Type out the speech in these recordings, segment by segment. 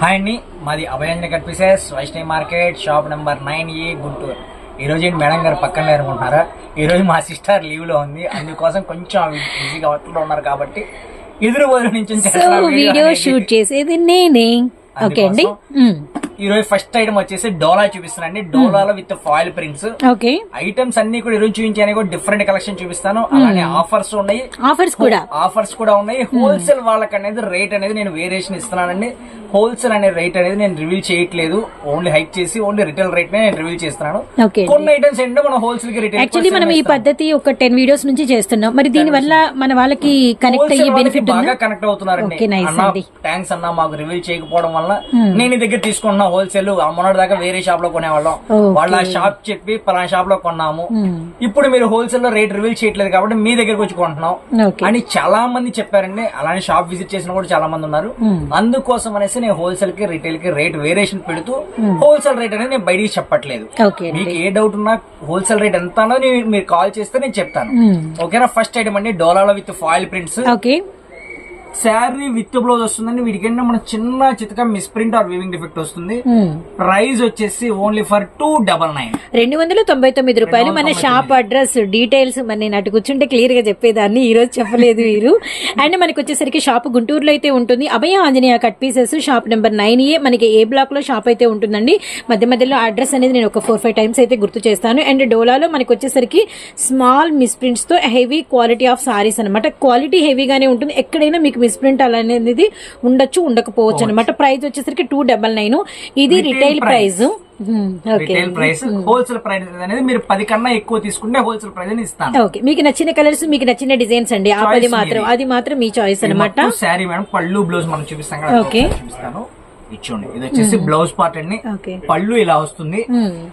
Hi అండి. మాది Abhayanjana cut pieces Vaishnavi market shop number nine A Guntur. ఈ రోజు ఏంటి మేడం గారు పక్కన లేరు అనుకుంటున్నారా ఈ రోజు మా సిస్టర్ లీవ్లో ఉంది. అందుకోసం కొంచెం బిజీగా వర్క్లో ఉన్నారు కాబట్టి ఎదురు బదులు నుంచి వీడియో షూట్ చేసేది నేనే. ఓకే అండి? మ్మ్. ఈ రోజు ఫస్ట్ ఐటమ్ వచ్చేసి డోలా చూపిస్తానండి. డోలాలో with foil prints okay items అన్ని కూడా ఈరోజు చూపించాను కూడా డిఫరెంట్ కలెక్షన్ చూపిస్తాను. అలానే ఆఫర్స్ ఉన్నాయి. ఆఫర్స్ కూడా. ఆఫర్స్ కూడా ఉన్నాయి. హోల్సేల్ వాళ్ళకి అనేది రేట్ అనేది నేను వేరియేషన్ ఇస్తున్నానండి. హోల్సేల్ అనే రేట్ అనేది నేను రివీల్ చేయట్లేదు. ఓన్లీ హైక్ చేసి ఓన్లీ రిటైల్ రేట్ నేను రివీల్ చేస్తున్నాను. కొన్ని ఐటమ్స్ ఏంటో మనం హోల్సేల్కి రిటైల్ యాక్చువల్లీ మనం ఈ పద్ధతి ఒక టెన్ వీడియోస్ నుంచి చేస్తున్నాం. మరి దీని వల్ల మన వాళ్ళకి కనెక్ట్ అయ్యే బెనిఫిట్ బాగా కనెక్ట్ అవుతున్నారండి. థ్యాంక్స్ అన్న మాకు రివీల్ చేయకపోవడం వల్ల నేను దగ్గర తీసుకున్నా హోల్సేల్ మొన్నటి దాకా వేరే షాప్లో కొనేవాళ్ళం. వాళ్ళ షాప్ చెప్పి పలానా షాప్లో కొన్నాము. ఇప్పుడు మీరు హోల్సేల్లో రేట్ రివీల్ చేయట్లేదు కాబట్టి మీ దగ్గరకు వచ్చి కొంటున్నాం. అని చాలా మంది చెప్పారండి. అలానే షాప్ విజిట్ చేసిన కూడా చాలా మంది ఉన్నారు. అందుకోసం అనేసి నేను హోల్సేల్కి రిటైల్కి రేట్ వేరియేషన్ పెడుతూ హోల్సేల్ రేట్ అనేది నేను బయటికి చెప్పట్లేదు. మీకు ఏ డౌట్ ఉన్నా హోల్సేల్ రేట్ ఎంత అన్నది మీరు కాల్ చేస్తే నేను చెప్తాను. ఓకేనా? ఫస్ట్ ఐటమ్ అండి డోలాలో with foil prints saree with blouse వస్తుందండి. వీటికంటే మన చిన్న చితక మిస్ప్రింట్ ఆర్ వీవింగ్ డిఫెక్ట్ వస్తుంది. మ్మ్. ప్రైస్ వచ్చేసి only for two double nine రెండు వందల తొంభై తొమ్మిది రూపాయలు మన షాప్ అడ్రస్ డీటెయిల్స్ మరి నేను అటు కూర్చుంటే క్లియర్గా చెప్పేదాన్ని ఈ రోజు చెప్పలేదు వీరు. అండ్ మనకి వచ్చేసరికి షాప్ గుంటూరులో అయితే ఉంటుంది. Abhaya Anjaneya cut pieces shop number nine A. మనకి ఏ బ్లాక్లో షాప్ అయితే ఉంటుందండి. మధ్య మధ్యలో అడ్రస్ అనేది నేను ఒక ఫోర్ ఫైవ్ టైమ్స్ అయితే గుర్తు చేస్తాను. అండ్ డోలాలో మనకి వచ్చేసరికి స్మాల్ మిస్ప్రింట్స్తో హెవీ క్వాలిటీ ఆఫ్ సారీస్ అనమాట క్వాలిటీ హెవీగానే ఉంటుంది. ఎక్కడైనా మీకు మిస్ప్రింట్ అలా అనేది ఉండొచ్చు ఉండకపోవచ్చు అనమాట ప్రైస్ వచ్చేసరికి టూ డబల్ నైన్. ఇది retail. Price. Okay. Retail price. Wholesale price అనేది మీరు పది కన్నా ఎక్కువ తీసుకుంటే హోల్సేల్ ప్రైస్ అని ఇస్తాను. ఓకే. మీకు నచ్చిన కలర్స్ మీకు నచ్చిన డిజైన్స్ అండి. ఆ పది మాత్రం అది మాత్రం మీ చాయిస్ అనమాట శారీ మేడం. పళ్ళు బ్లౌజ్ మనం చూపిస్తాం కదా. ఒకసారి చూపిస్తాను. ఇచ్చోండి ఇది వచ్చేసి బ్లౌజ్ పార్ట్ అండి. ఓకే. పళ్ళు ఇలా వస్తుంది. ఓకే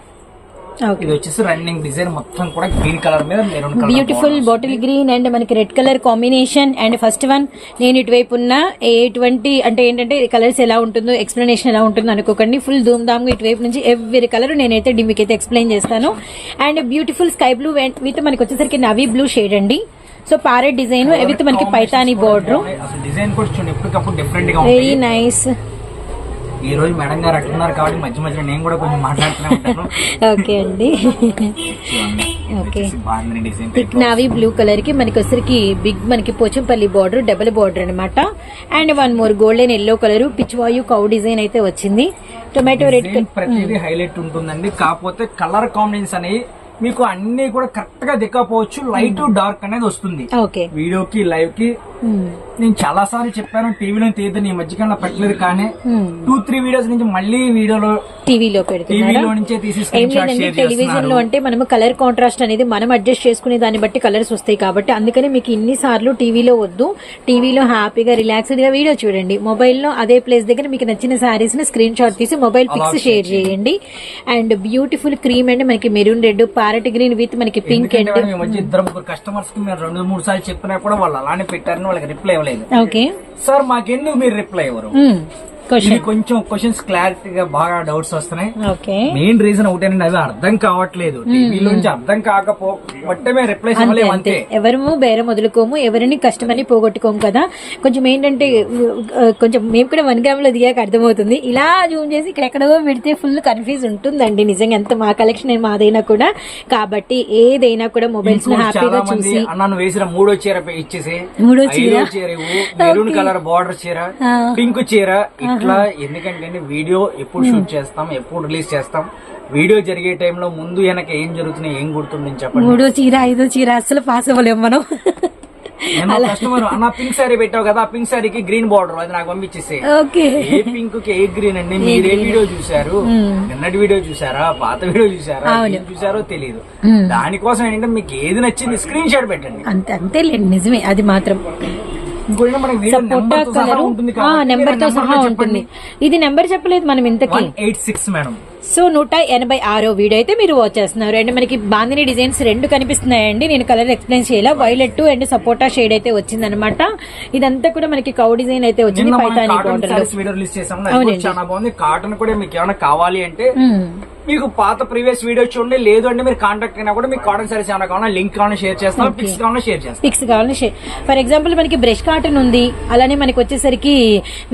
ఇది వచ్చేసి రన్నింగ్ డిజైన్ మొత్తం కూడా గ్రీన్ కలర్ మీద maroon colour beautiful bottle green and మనకి red colour combination and first one నేను ఇటువైపు ఉన్న ఎటువంటి అంటే ఏంటంటే కలర్స్ ఎలా ఉంటుందో ఎక్స్ప్లెనేషన్ ఎలా ఉంటుందో అనుకోకండి. ఫుల్ ధూమ్ ధామ్ ఇటువైపు నుంచి ఎవ్రీ కలర్ నేనైతే మీకైతే ఎక్స్ప్లెయిన్ చేస్తాను. And beautiful sky blue with మనకి వచ్చేసరికి నవీ బ్లూ షేడ్ అండి. సో ప్యారెట్ డిజైన్ విత్ మనకి పైతాని బోర్డర్ వెరీ నైస్ ఈ రోజు మేడం గారు అట్టున్నారు కాబట్టి మధ్య మధ్యలో నేను కూడా కొంచెం మాట్లాడుతూనే ఉంటాను. ఓకే అండి. థిక్ నావీ బ్లూ కలర్కి మనకి వచ్చరికి బిగ్ మనకి పోచంపల్లి బార్డర్ డబుల్ బార్డర్ అనమాట and one more golden yellow colour Pichwai cow design అయితే వచ్చింది. టొమాటో రెడ్ ప్రతిదీ హైలైట్ ఉంటుందండి. కాకపోతే కలర్ కాంబినేషన్స్ అనేవి మీకు అన్ని కూడా కరెక్ట్గా దిక్కపోవచ్చు. లైట్ డార్క్ అనేది వస్తుంది. ఓకే. వీడియోకి లైవ్కి నేను చాలా సార్లు చెప్పాను టీవీలో తీయద్దని ఈ మధ్యకాలంలో పెట్టలేదు కానీ టూ త్రీ వీడియోస్ నుంచి మళ్ళీ వీడియోలో టీవీలో టీవీలో నుంచే తీసి టెలివిజన్లో అంటే మనము కలర్ కాంట్రాస్ట్ అనేది మనం అడ్జస్ట్ చేసుకునే దాన్ని బట్టి కలర్స్ వస్తాయి కాబట్టి అందుకని మీకు ఇన్ని సార్లు టీవీలో వద్దు టీవీలో హ్యాపీగా రిలాక్స్డ్గా వీడియో చూడండి. మొబైల్లో అదే ప్లేస్ దగ్గర మీకు నచ్చిన సారీస్ని స్క్రీన్ షాట్ తీసి మొబైల్ పిక్స్ షేర్ చేయండి. అండ్ బ్యూటిఫుల్ క్రీమ్ అండ్ మనకి maroon red parrot green with మనకి పింక్ అండ్. ఇద్దరు కస్టమర్స్కి రెండు మూడు సార్లు చెప్పినా కూడా వాళ్ళు అలానే పెట్టారని వాళ్ళకి రిప్లై ఇవ్వలేదు ఓకే సార్ మాకెందుకు మీరు రిప్లై ఇవ్వరు ఇది కొంచెం క్వశ్చన్స్ క్లారిటీగా బాగా డౌట్స్ వస్తున్నాయి. ఓకే. మెయిన్ రీజన్ ఒకటేనండి అది అర్థం కావట్లేదు. నుంచి అర్థం కాకపో బట్టే మేము రిప్లై ఇవ్వలేము అంతే. ఎవరము బేరం వదులుకోము ఎవరిని కస్టమర్ని పోగొట్టుకోము కదా. కొంచెం ఏంటంటే కొంచెం మేము కూడా వన్ గ్రామ్లో దిగాక అర్థమవుతుంది. ఇలా జూమ్ చేసి ఇక్కడెక్కడో పెడితే ఫుల్ కన్ఫ్యూజ్ ఉంటుందండి. నిజంగా ఎంత మా కలెక్షన్ మాదైనా కూడా. కాబట్టి ఏదైనా కూడా మొబైల్స్ హ్యాపీగా చూసి అన్న నువ్వు వేసిన మూడో చీర ఇచ్చేసి. మూడో చీర? చీర మెరూన్ కలర్ బార్డర్ చీర. పింక్ చీర ఇట్లా ఎందుకంటే వీడియో ఎప్పుడు షూట్ చేస్తాం ఎప్పుడు రిలీజ్ చేస్తాం వీడియో జరిగే టైంలో ముందు వెనక ఏం జరుగుతున్నాయి ఏం గుర్తుంది చెప్పండి. మూడో చీర ఐదో చీర అస్సలు పాస్ అవ్వలేము మనం. కస్టమర్ అన్న పింక్ సారీ పెట్టావు కదా ఆ పింక్ సారీకి గ్రీన్ బార్డర్ అది నాకు పంపించేసి ఓకే. ఏ పింక్కి ఏ గ్రీన్ అండి? మీరు ఏ వీడియో చూసారు నిన్నటి వీడియో చూసారా పాత వీడియో చూసారా ఏం చూసారో తెలియదు దానికోసం ఏంటంటే మీకు ఏది నచ్చింది స్క్రీన్ షాట్ పెట్టండి. అంతే అంతేలేండి నిజమే అది మాత్రం. సపోటా కలర్ ఉంటుంది నెంబర్తో సహా ఉంటుంది. ఇది నెంబర్ చెప్పలేదు మనం ఇంతకి. Eight six madam. సో నూట ఎనభై ఆరో వీడియో అయితే మీరు వాచ్ చేస్తున్నారు. అండ్ మనకి బాందిని డిజైన్స్ రెండు కనిపిస్తున్నాయండి. నేను కలర్ ఎక్స్ప్లెయిన్ చేయాల. వైలెట్ అండ్ సపోటా షేడ్ అయితే వచ్చిందనమాట ఇదంతా కూడా మనకి కౌ డిజైన్ అయితే వచ్చింది పైతాని అవునండి. కాటన్ కూడా మీకు ఏమైనా కావాలి అంటే మీకు పాత ప్రీవియస్ వీడియో చూడండి. లేదు అంటే మీరు కాంటాక్ట్ అయినా కూడా మీకు కాటన్ సారీస్ ఏమైనా కావాలన్నా లింక్ కావాలన్నా షేర్ చేస్తాం. పిక్స్ కావాలన్నా షేర్ చేస్తాం. పిక్స్ కావాలని షేర్ ఫర్ ఎగ్జాంపుల్ మనకి బ్రష్ కాటన్ ఉంది. అలానే మనకి వచ్చేసరికి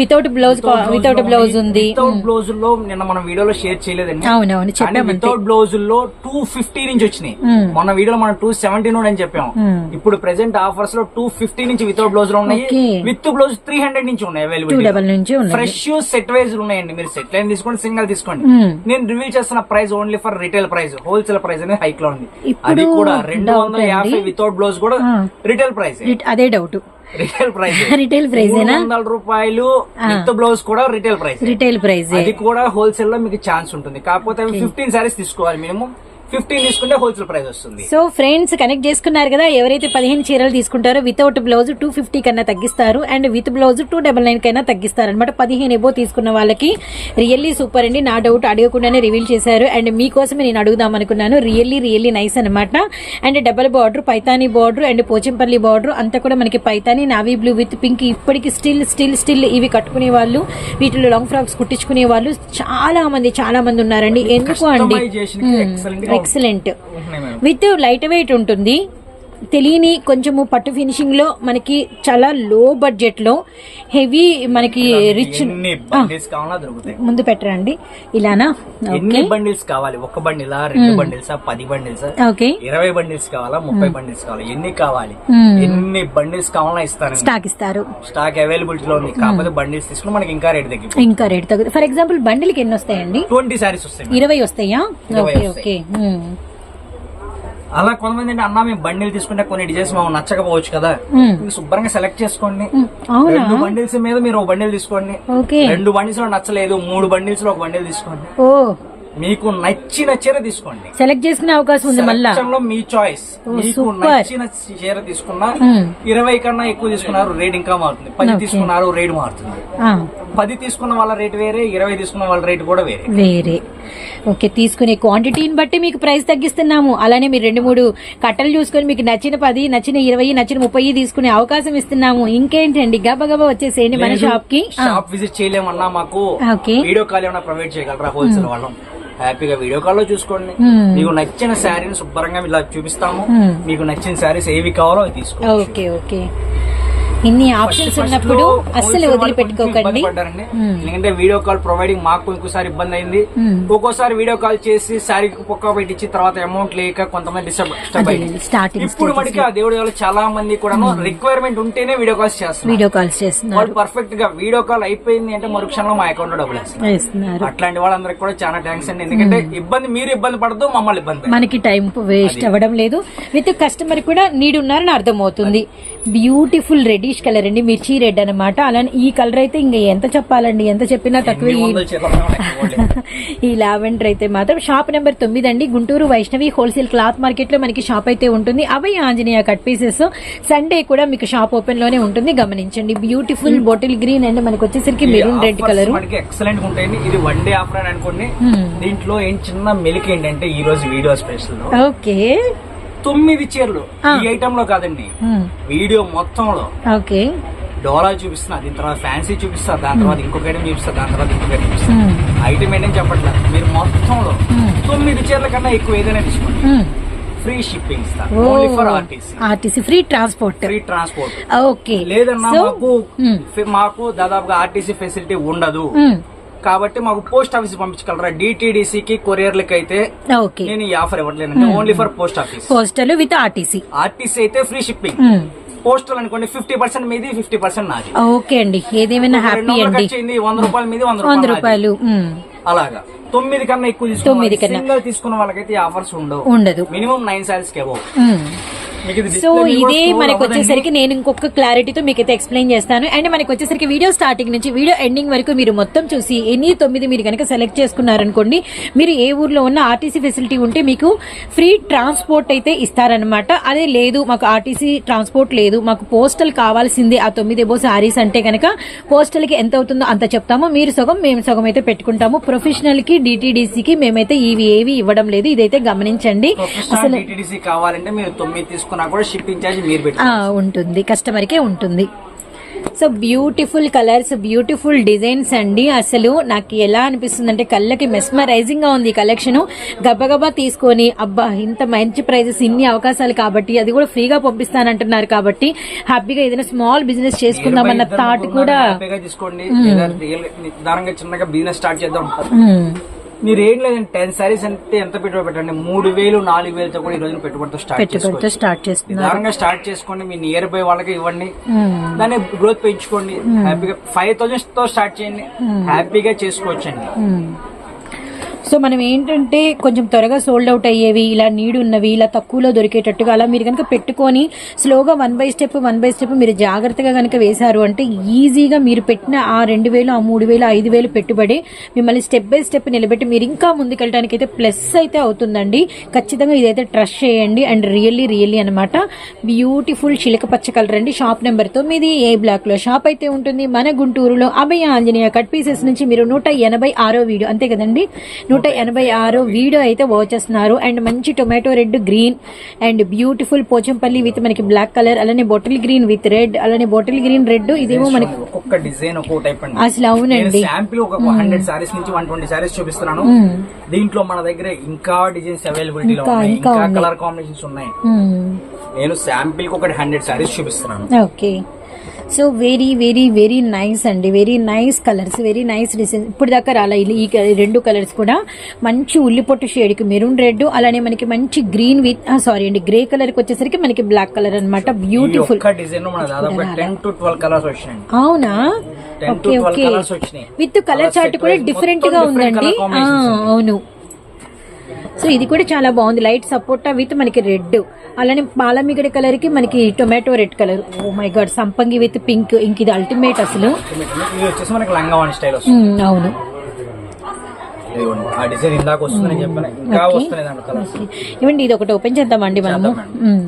వితౌట్ బ్లౌజ్ వితౌట్ బ్లౌజ్ ఉంది. వితౌట్ బ్లౌజ్లో నిన్న మనం వీడియోలో షేర్ చేయలేదండి. అవునవును వితౌట్ బ్లౌజ్లో టూ ఫిఫ్టీ నుంచి వచ్చినాయి. మ్మ్. మొన్న వీడియోలో మనం టూ సెవెంటీ అని చెప్పాం. మ్మ్. ఇప్పుడు ప్రెసెంట్ ఆఫర్స్లో టూ ఫిఫ్టీ నుంచి వితౌట్ బ్లౌజ్లో ఉన్నాయి. విత్ బ్లౌజ్ త్రీ హండ్రెడ్ నుంచి ఉన్నాయి అవైలబుల్ డబల్ నుంచి ఉన్నాయి. ఫ్రెష్ సెట్ వైజ్ ఉన్నాయండి. మీరు సెట్ లైన్ తీసుకోండి సింగల్ తీసుకోండి. నేను రివ్యూ చేస్తున్న price only for retail price wholesale price అనేది హైక్లో ఉంది అది కూడా రెండు వందల యాభై. వితౌట్ బ్లౌజ్ కూడా. Retail price. అదే డౌట్. Retail price. రిటైల్ ప్రైజేనా వందల రూపాయలు విత్ బ్లౌజ్ కూడా రిటైల్ ప్రైస్. రిటైల్ ప్రైజ్ అది కూడా హోల్సేల్లో మీకు ఛాన్స్ ఉంటుంది. కాకపోతే ఫిఫ్టీన్ సారీస్ తీసుకోవాలి మినిమం. ఫిఫ్టీన్ తీసుకుంటే హోల్సేల్ ప్రైస్ వస్తుంది. సో ఫ్రెండ్స్ కనెక్ట్ చేసుకున్నారు కదా ఎవరైతే పదిహేను చీరలు తీసుకుంటారో వితౌట్ బ్లౌజ్ టూ ఫిఫ్టీ కన్నా తగ్గిస్తారు and with blouse two double nine కైనా తగ్గిస్తారు అనమాట పదిహేను ఎబో తీసుకున్న వాళ్ళకి రియల్లీ సూపర్ అండి. నా డౌట్ అడగకుండానే రివీల్ చేశారు. అండ్ మీకోసమే నేను అడుగుదాం అనుకున్నాను. రియల్లీ రియల్లీ నైస్ అనమాట and double border Paithani border and Pochampally border అంతా కూడా మనకి Paithani navy blue with pink. ఇప్పటికి స్టిల్ స్టిల్ స్టిల్ ఇవి కట్టుకునే వాళ్ళు వీటిలో లాంగ్ ఫ్రాక్స్ కుట్టించుకునే వాళ్ళు చాలా మంది చాలా మంది ఉన్నారండి. ఎందుకు అండి? ఎక్సలెంట్ విత్ లైట్ వెయిట్ ఉంటుంది. తెలియని కొంచెము పట్టు ఫినిషింగ్లో మనకి చాలా లో బడ్జెట్లో హెవీ మనకి రిచ్ కావాలా ముందు పెట్టరండి. ఇలానా? ఎన్ని బండిల్స్ కావాలి? ఒక బండిలా రెండు బండిల్సా పది బండిల్సా ఓకే. ఇరవై బండిల్స్ కావాలా? ముప్పై బండిల్స్ కావాలా? ఎన్ని కావాలి. ఎన్ని బండిల్స్ కావాలన్నా ఇస్తాను స్టాక్ ఇస్తారు. స్టాక్ అవైలబిలిటీ లో ఉంది. కాకపోతే బండిల్స్ తీసుకుని మనకి ఇంకా రేట్ తగ్గి ఇంకా రేట్ తగ్గుతుంది. ఫర్ ఎగ్జాంపుల్ బండిల్కి ఎన్ని వస్తాయండి? ట్వంటీ సారీస్ వస్తాయి ఇరవై వస్తాయా? ఓకే. ఓకే. అలా కొంతమంది ఏంటి అన్న మేము బండిల్ తీసుకుంటే కొన్ని డిజైన్స్ మాకు నచ్చకపోవచ్చు కదా. మీరు శుభ్రంగా సెలెక్ట్ చేసుకోండి. రెండు బండిల్స్ మీద మీరు ఒక బండిల్ తీసుకోండి. రెండు బండిల్స్లో నచ్చలేదు మూడు బండిల్స్లో ఒక బండిల్ తీసుకోండి. మీకు నచ్చిన చీర తీసుకోండి. సెలెక్ట్ చేసుకునే అవకాశం ఉంది మళ్ళా? మీ చాయిస్ మీకు. నచ్చిన చీర తీసుకున్నా. ఇరవై కన్నా ఎక్కువ తీసుకున్నారు రేట్ ఇంకా మారుతుంది. పది తీసుకున్నారు రేట్ మారుతుంది. పది తీసుకున్న వాళ్ళ రేట్ వేరే ఇరవై తీసుకున్న వాళ్ళ రేట్ కూడా వేరే. వేరే. ఓకే తీసుకునే క్వాంటిటీని బట్టి మీకు ప్రైస్ తగ్గిస్తున్నాము. అలానే మీరు రెండు మూడు కట్టలు చూసుకొని మీకు నచ్చిన పది నచ్చిన ఇరవై నచ్చిన ముప్పై తీసుకునే అవకాశం ఇస్తున్నాము. ఇంకేంటండి? గబ గబా వచ్చేసేయండి మన షాప్కి. షాప్ విజిట్ చేయలేమన్నా మాకు ఓకే. వీడియో కాల్ ఏమైనా ప్రొవైడ్ చేయగలరా హోల్సేల్ వాళ్ళం? హ్యాపీగా వీడియో కాల్లో చూసుకోండి. మీకు నచ్చిన శారీని శుభ్రంగా ఇలా చూపిస్తాము. మీకు నచ్చిన శారీస్ ఏవి కావాలో అవి తీసుకోండి ఓకే ఓకే. ఇన్ని ఆప్షన్స్ ఉన్నప్పుడు అస్సలు వదిలిపెట్టుకోకండి. ఎందుకంటే వీడియో కాల్ ప్రొవైడింగ్ మాకు ఇంకోసారి ఇబ్బంది అయింది. ఒక్కోసారి వీడియో కాల్ చేసి శారీ పొక్క పెట్టించి తర్వాత అమౌంట్ లేక కొంతమంది డిస్టర్బ్ అయింది. స్టార్టింగ్ ఇప్పుడు మనకి ఆ దేవుడి వల్ల చాలా మంది కూడా రిక్వైర్మెంట్ ఉంటేనే వీడియో కాల్స్ చేస్తున్నారు. వీడియో కాల్స్ చేస్తున్నారు. వాళ్ళు పర్ఫెక్ట్గా వీడియో కాల్ అయిపోయింది అంటే మరుక్షణంలో మా అకౌంట్లో డబ్బులు వేస్తారు చేస్తున్నారు అట్లాంటి వాళ్ళందరికి కూడా చాలా థ్యాంక్స్ అండి. ఎందుకంటే ఇబ్బంది మీరు ఇబ్బంది పడదు మమ్మల్ని ఇబ్బంది మనకి టైం వేస్ట్ అవ్వడం లేదు. విత్ కస్టమర్ కూడా నీడ్ ఉన్నారని అర్థమవుతుంది. బ్యూటిఫుల్ రెడ్డిష్ కలర్ అండి మిర్చి రెడ్ అన్నమాట. అలానే ఈ కలర్ అయితే ఇంకా ఎంత చెప్పాలండి ఎంత చెప్పినా తక్కువ. ఈ లావెండర్ అయితే మాత్రం. షాప్ నెంబర్ తొమ్మిది అండి గుంటూరు వైష్ణవి హోల్సేల్ క్లాత్ మార్కెట్లో మనకి షాప్ అయితే ఉంటుంది. Abhaya Anjaneya cut pieces. Sunday కూడా మీకు షాప్ ఓపెన్లోనే ఉంటుంది గమనించండి. బ్యూటిఫుల్ బాటిల్ గ్రీన్ అండ్ మనకి వచ్చేసరికి మెరూన్ రెడ్ కలర్. ఎక్సలెంట్ ఉంటాయండి. ఇది వన్ డే ఆఫర్ అని అనుకోండి Hmm. దీంట్లో ఏం చిన్న మెలిక ఏంటంటే ఈ రోజు వీడియో స్పెషల్ ఓకే. తొమ్మిది చీరలు. ఈ ఐటమ్లో కాదండి. వీడియో మొత్తంలో. ఓకే. డోలా చూపిస్తున్నా దీని తర్వాత ఫ్యాన్సీ చూపిస్తా దాని తర్వాత ఇంకొక ఐటమ్ చూపిస్తా దాని తర్వాత ఇంకొక ఐటమ్ చూపిస్తా. ఐటమ్ ఏంటని చెప్పట్లేదు మీరు మొత్తంలో. తొమ్మిది చీరల కన్నా ఎక్కువ ఏదైనా తీసుకోండి. Free shipping RTC RTC free transport free transport okay. లేదన్నా మాకు మాకు దాదాపుగా ఆర్టీసీ ఫెసిలిటీ ఉండదు. కాబట్టి మాకు పోస్ట్ ఆఫీస్ పంపించగలరా? డిటిడిసి కి కొరియర్లకి అయితే ఓకే. నేను ఈ offer ఇవ్వట్లేనండి. Only for post office postal with RTC. RTC అయితే ఫ్రీ షిప్పింగ్ Hmm. పోస్టల్ అనుకోండి ఫిఫ్టీ పర్సెంట్ మీది ఫిఫ్టీ పర్సెంట్ నాది. ఓకే అండి. ఏదేమైనా హ్యాపీ అండి. అయింది వంద రూపాయలు మీది వంద రూపాయలు ఉమ్, అలాగా. తొమ్మిది కన్నా ఎక్కువ తీసుకున్న కన్నా. సింగల్ తీసుకున్న వాళ్ళకైతే ఆఫర్స్ ఉండవు. ఉండదు. మినిమం నైన్ సారీస్కి సో ఇదే మనకు. వచ్చేసరికి నేను ఇంకొక క్లారిటీతో మీకైతే ఎక్స్ప్లెయిన్ చేస్తాను. అండ్ మనకి వచ్చేసరికి వీడియో స్టార్టింగ్ నుంచి వీడియో ఎండింగ్ వరకు మీరు మొత్తం చూసి ఎన్ని తొమ్మిది మీరు కనుక సెలెక్ట్ చేసుకున్నారనుకోండి మీరు ఏ ఊర్లో ఉన్న ఆర్టీసీ ఫెసిలిటీ ఉంటే మీకు ఫ్రీ ట్రాన్స్పోర్ట్ అయితే ఇస్తారనమాట అదే లేదు మాకు ఆర్టీసీ ట్రాన్స్పోర్ట్ లేదు మాకు పోస్టల్ కావాల్సిందే ఆ తొమ్మిది ఏబో సారీస్ అంటే కనుక పోస్టల్కి ఎంత అవుతుందో అంత చెప్తాము. మీరు సగం మేము సగం అయితే పెట్టుకుంటాము. ప్రొఫెషనల్కి డిటిడిసి మేమైతే ఇవి ఏవి ఇవ్వడం లేదు. ఇదైతే గమనించండి. టీటీడీసీ కావాలంటే మీరు తొమ్మిది తీసుకున్నా కూడా షిప్పింగ్ ఛార్జ్ మీరు పెట్టి ఉంటుంది. కస్టమర్ కే ఉంటుంది. So beautiful colours beautiful designs అండి. అసలు నాకు ఎలా అనిపిస్తుంది అంటే కళ్ళకి మెస్మరైజింగ్గా ఉంది ఈ కలెక్షన్ గబగబా తీసుకొని అబ్బా ఇంత మంచి ప్రైజెస్ ఇన్ని అవకాశాలు కాబట్టి అది కూడా ఫ్రీగా పంపిస్తానంటున్నారు కాబట్టి హ్యాపీగా ఏదైనా స్మాల్ బిజినెస్ చేసుకుందామన్న థాట్ కూడా తీసుకోండి చిన్నగా బిజినెస్ స్టార్ట్ చేద్దాం. మ్మ్. మీరు ఏం లేదండి టెన్ సారీస్ అంటే ఎంత పెట్టుబడి పెట్టండి మూడు వేలు నాలుగు వేలతో కూడా ఈ రోజు పెట్టుబడితో స్టార్ట్ పెట్టుబడితో స్టార్ట్ చేస్తున్నారు. నిదానంగా స్టార్ట్ చేసుకోండి మీ నియర్ బై వాళ్ళకి ఇవ్వండి. దాన్ని గ్రోత్ పెంచుకోండి. హ్యాపీగా ఫైవ్ థౌసండ్తో స్టార్ట్ చేయండి. హ్యాపీగా చేసుకోవచ్చండి. సో మనం ఏంటంటే కొంచెం త్వరగా సోల్డ్ అవుట్ అయ్యేవి ఇలా నీడ్ ఉన్నవి ఇలా తక్కువలో దొరికేటట్టుగా అలా మీరు కనుక పెట్టుకొని స్లోగా one by step one by step మీరు జాగ్రత్తగా కనుక వేశారు అంటే ఈజీగా మీరు పెట్టిన ఆ రెండు వేలు ఆ మూడు వేలు ఐదు వేలు పెట్టుబడి మిమ్మల్ని స్టెప్ బై స్టెప్ నిలబెట్టి మీరు ఇంకా ముందుకెళ్ళడానికి అయితే ప్లస్ అయితే అవుతుందండి. ఖచ్చితంగా ఇదైతే ట్రస్ట్ చేయండి అండ్ రియల్లీ రియల్లీ అనమాట బ్యూటిఫుల్ చిలక పచ్చ కలర్ అండి. షాప్ నెంబర్ తొమ్మిది ఏ బ్లాక్లో షాప్ అయితే ఉంటుంది. మన గుంటూరులో అభయ ఆంజనేయ కట్ పీసెస్ నుంచి మీరు నూట ఎనభై ఆరో వీడియో అంతే కదండి? నూట ఎనభై ఆరో వీడియో అయితే వాచ్ చేస్తున్నారు. అండ్ మంచి tomato red green and beautiful Pochampally with మనకి బ్లాక్ కలర్ అలానే బాటిల్ గ్రీన్ విత్ రెడ్ అలానే బాటిల్ గ్రీన్ రెడ్ ఇదేమో మనకి ఒక్కొక్క డిజైన్ ఒక్కో టైప్ అండి. అసలు అవునండి. శాంపిల్ ఒక హండ్రెడ్ సారీస్ నుంచి వన్ ట్వంటీ సారీస్ చూపిస్తున్నాను. దీంట్లో మన దగ్గర ఇంకా డిజైన్స్ అవైలబిలిటీలో ఇంకా, ఉన్నాయి. కలర్ కాంబినేషన్స్ ఉన్నాయి. మ్మ్. నేను శాంపిల్కి ఒకటి హండ్రెడ్ సారీస్ చూపిస్తున్నాను. Okay so very very very nice అండి. Very nice colours very nice design ఇప్పుడు దాకా రాలే ఈ- రెండు కలర్స్ కూడా. మంచి ఉల్లిపొట్టు షేడ్కి మెరూన్ రెడ్ అలానే మనకి మంచి గ్రీన్ విత్ సారీ అండి గ్రే కలర్కి వచ్చేసరికి మనకి బ్లాక్ కలర్ అన్నమాట. ఈ బ్యూటిఫుల్ అవునా? Okay okay with colour chart కూడా డిఫరెంట్గా ఉందండి. అవును. సో ఇది కూడా చాలా బాగుంది. లైట్ సపోటా విత్ మనకి రెడ్. అలానే పాలమిగడి కలర్కి మనకి tomato red colour oh my God సంపంగి విత్ పింక్ ఇంక ఇది అల్టిమేట్ అసలు. అవును. ఇదిగోండి. ఆ డిజైన్ ఇందాక వస్తుందని చెప్పాను ఇంకా వస్తున్నాయి దాంట్లో కలర్స్. ఇవ్వండి ఇది ఒకటి ఓపెన్ చేద్దామండి మనము? ఉమ్.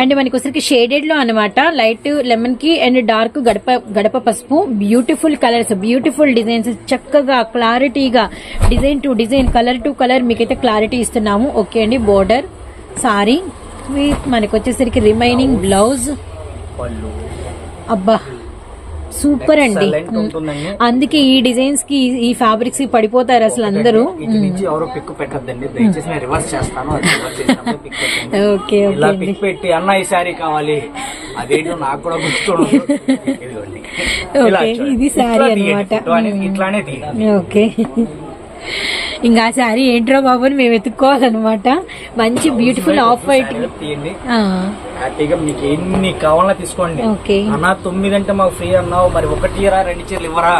అండ్. మనకి వచ్చరికి షేడెడ్లో అనమాట లైట్ లెమన్కి అండ్ డార్క్ గడప గడప పసుపు. బ్యూటిఫుల్ కలర్స్ బ్యూటిఫుల్ డిజైన్స్ చక్కగా క్లారిటీగా design to design colour to colour మీకైతే క్లారిటీ ఇస్తున్నాము. ఓకే అండి బోర్డర్ సారీ మనకి వచ్చేసరికి రిమైనింగ్ బ్లౌజ్ అబ్బా సూపర్ అండి. అందుకే ఈ డిజైన్స్కి ఈ ఫ్యాబ్రిక్స్కి పడిపోతారు అసలు అందరూ. ఓకే పెట్టి అన్న ఈ శారీ కావాలి. అదేంటో నాకు కూడా గుర్తుండదు. ఇది ఇట్లానే తీయండి ఓకే. ఇంకా ఆ శారీ ఏంట్రో బాబు అని మేము వెతుక్కోవాలన్నమాట. మంచి బ్యూటిఫుల్ ఆఫ్ వైట్ హ్యాపీగా మీకు ఎన్ని కావాలన్నా తీసుకోండి. అన్న తొమ్మిది అంటే మాకు ఫ్రీ అన్నావు మరి ఒకటి చీర రెండు చీరలు ఇవ్వరా?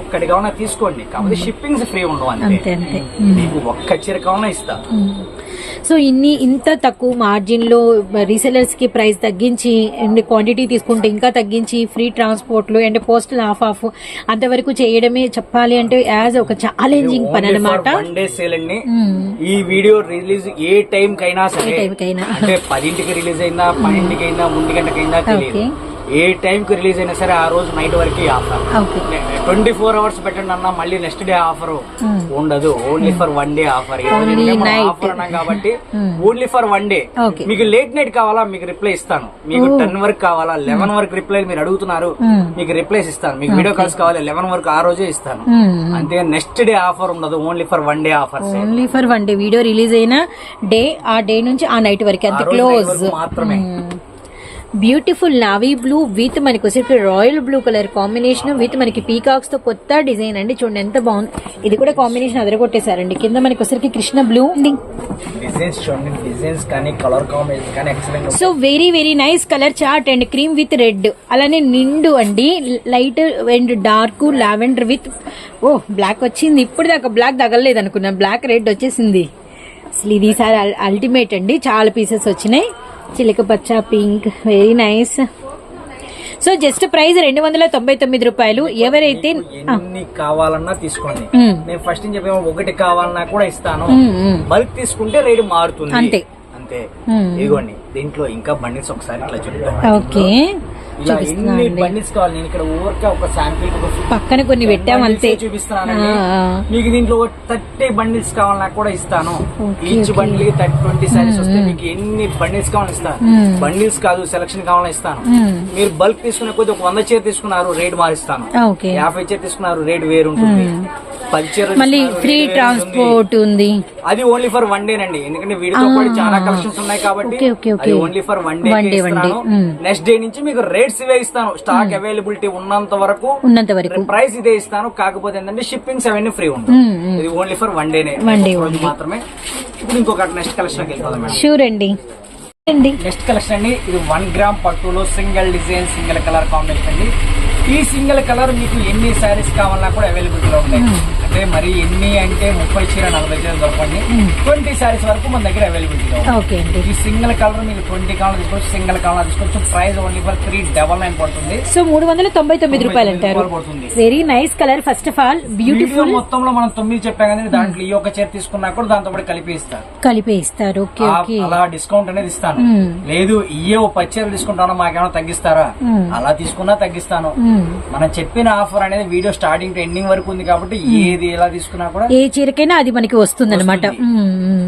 ఒక్కటి కావాలన్నా తీసుకోండి. కాకపోతే షిప్పింగ్స్ ఫ్రీ ఉండవు అంతే. అంతే అంతే. మీకు ఒక్క చీర కావాలన్నా ఇస్తా. సో ఇన్ని ఇంత తక్కువ మార్జిన్లో రీసెలర్స్కి ప్రైస్ తగ్గించి క్వాంటిటీ తీసుకుంటే ఇంకా తగ్గించి ఫ్రీ ట్రాన్స్పోర్ట్లు అండ్ పోస్టల్ ఆఫ్ ఆఫ్ అంతవరకు చేయడమే చెప్పాలి అంటే యాజ్ ఒక ఛాలెంజింగ్ పని అనమాట ఈ వీడియో రిలీజ్ ఏ టైం కైనా సరే. అంటే పదింటికి రిలీజ్ అయిందా పన్నెండుకి అయిందా ఒంటి గంటకి అయిందా తెలియదు Okay. ఏ టైం కి రిలీజ్ అయినా సరే ఆ రోజు నైట్ వరకు ఆఫర్. ట్వంటీ ఫోర్ అవర్స్ పెట్టండి అన్న మళ్ళీ నెక్స్ట్ డే ఆఫర్ ఉండదు. Only for one day offer. Offer అన్నాం కాబట్టి ఓన్లీ ఫర్ వన్ డే. మీకు లేట్ నైట్ కావాలా? మీకు రిప్లై ఇస్తాను. మీకు టెన్ వరకు కావాలా? లెవెన్ వరకు రిప్లై మీరు అడుగుతున్నారు. మీకు రిప్లైస్ ఇస్తాను. మీకు వీడియో కాల్స్ కావాలి లెవెన్ వరకు ఆ రోజే ఇస్తాను. అంతే నెక్స్ట్ డే ఆఫర్ ఉండదు. Only for one day offer only for one day video release అయిన డే ఆ డే నుంచి ఆ నైట్ వరకు. అంత క్లోజ్ మాత్రమే. బ్యూటిఫుల్ నావీ బ్లూ విత్ మనకి వచ్చేసి royal blue colour combination with మనకి పీకాక్స్తో కొత్త డిజైన్ అండి. చూడండి ఎంత బాగుంది. ఇది కూడా కాంబినేషన్ అదరగొట్టేశారండి. కింద మనకి వచ్చేసరికి Krishna blue so very very nice colour chart and. Cream with red అలానే నిండు అండి. Light and dark lavender with oh black వచ్చింది. ఇప్పుడు దాకా బ్లాక్ తగలలేదు అనుకున్నా. బ్లాక్ రెడ్ వచ్చేసింది. అసలు ఇది ఈసారి అల్టిమేట్ అండి. చాలా పీసెస్ వచ్చినాయి. చిలక పచ్చ pink very nice so just price రెండు వందల తొంభై తొమ్మిది రూపాయలు. ఎవరైతే ఎన్ని కావాలన్నా తీసుకోండి. మ్మ్. నేను ఫస్ట్ చెప్పే ఒకటి కావాలన్నా కూడా ఇస్తాను. మ్మ్, మ్మ్. బల్క్ తీసుకుంటే రేటు మారుతుంది. అంతే. అంతే. ఇదిగోండి. దీంట్లో ఇంకా బండిల్స్ ఒకసారి ఇట్లా చూద్దాం ఓకే ఇలా ఎన్ని అండి. బండిల్స్ కావాలి నేను ఇక్కడ ఊరికే ఒక శాంపిల్ పక్కన కొన్ని పెట్టాం అంతే. మీకు దీంట్లో థర్టీ బండిల్స్ కావాలన్నా కూడా ఇస్తాను. Each. Bundle thirty twenty saris వస్తే మీకు ఎన్ని బండిల్స్ కావాలని ఇస్తాను. బండిల్స్ కాదు సెలక్షన్ కావాలని ఇస్తాను. మీరు బల్క్ తీసుకునే కొద్ది ఒక వంద చీర తీసుకున్నారు రేట్ మారిస్తాను. యాభై చీర తీసుకున్నారు రేట్ వేరు ఉంటుంది. మళ్ళీ ఫ్రీ. ట్రాన్స్పోర్ట్ ఉంది. అది ఓన్లీ ఫర్ వన్ డే నండి. ఎందుకంటే వీడితో పాటు చాలా కలెక్షన్స్ ఉన్నాయి కాబట్టి only for one day. Next day నుంచి మీకు రేట్స్ ఇవే ఇస్తాను. స్టాక్ అవైలబిలిటీ ఉన్నంత వరకు ఉన్నంత వరకు. ప్రైస్ ఇదే ఇస్తాను. కాకపోతే ఏంటంటే షిప్పింగ్స్ అవన్నీ ఫ్రీ ఉంటాయి Mm, mm. ఇది ఓన్లీ ఫర్ వన్ డేనే రోజు only. మాత్రమే. ఇప్పుడు ఇంకొక నెక్స్ట్ కలెక్షన్ వెళ్ళిపోదాం షూర్ అండి. నెక్స్ట్ కలెక్షన్ అండి. ఇది వన్ గ్రామ్ పట్టులో single design single colour combination అండి. ఈ సింగిల్ కలర్ మీకు ఎన్ని శారీస్ కావాలన్నా కూడా అవైలబిలిటీ లో ఉంటాయి అంటే మరి ఎన్ని అంటే ముప్పై చీర నలభై చీర దొరకండి. ట్వంటీ శారీస్ వరకు మన దగ్గర అవైలబిలిటీ లో ఉంటాయి. ఓకే అండి. ఈ సింగిల్ కలర్ మీకు ట్వంటీ కావాలి తీసుకోవచ్చు సింగిల్ కావాలి తీసుకోవచ్చు. Price only for three double nine పడుతుంది. సో మూడు వందల తొంభై తొమ్మిది రూపాయలు అంటారు. Very nice colour first of all beautiful మొత్తంలో మనం తొమ్మిది చెప్పాం కదండి దాంట్లో ఈ ఒక్క చీర తీసుకున్నా కూడా దాంతో పాటు కలిపి ఇస్తారు కలిపే ఇస్తారు అలా డిస్కౌంట్ అనేది ఇస్తాను. లేదు ఇయ్యే ఓ పచ్చేరు తీసుకుంటానో మాకేమైనా తగ్గిస్తారా. అలా తీసుకున్నా తగ్గిస్తాను. మనం చెప్పిన ఆఫర్ అనేది వీడియో స్టార్టింగ్ టు ఎండింగ్ వరకు ఉంది కాబట్టి ఏది ఎలా తీసుకున్నా కూడా ఏ చీరకైనా అది మనకి వస్తుంది. అనమాట